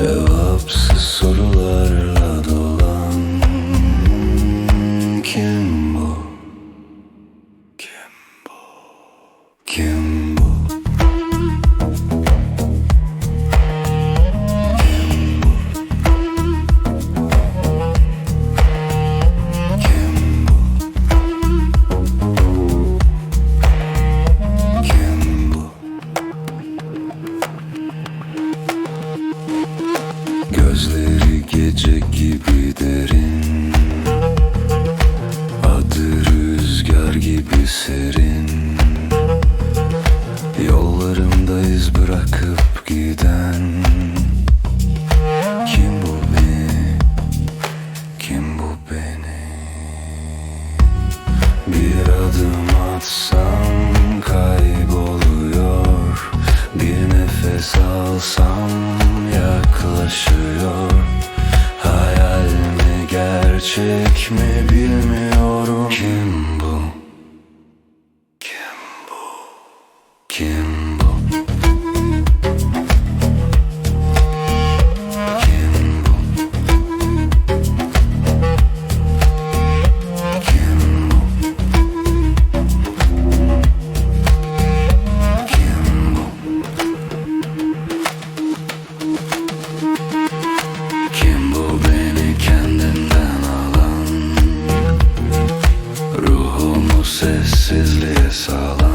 Cevapsız sorular. Bir adım atsam kayboluyor. Bir nefes alsam yaklaşıyor. Hayal mi gerçek mi bilmiyorum. Kim bu sessizliğe sağlam.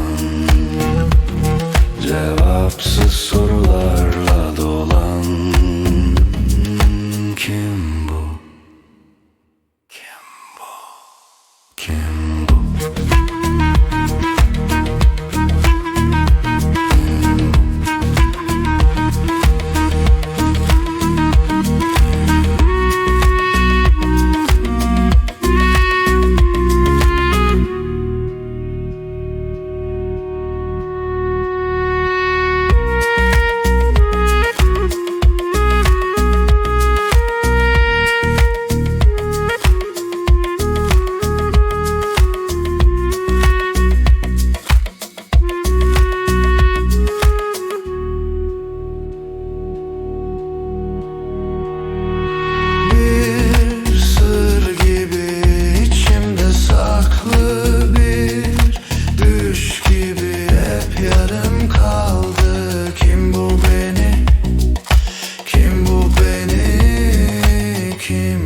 came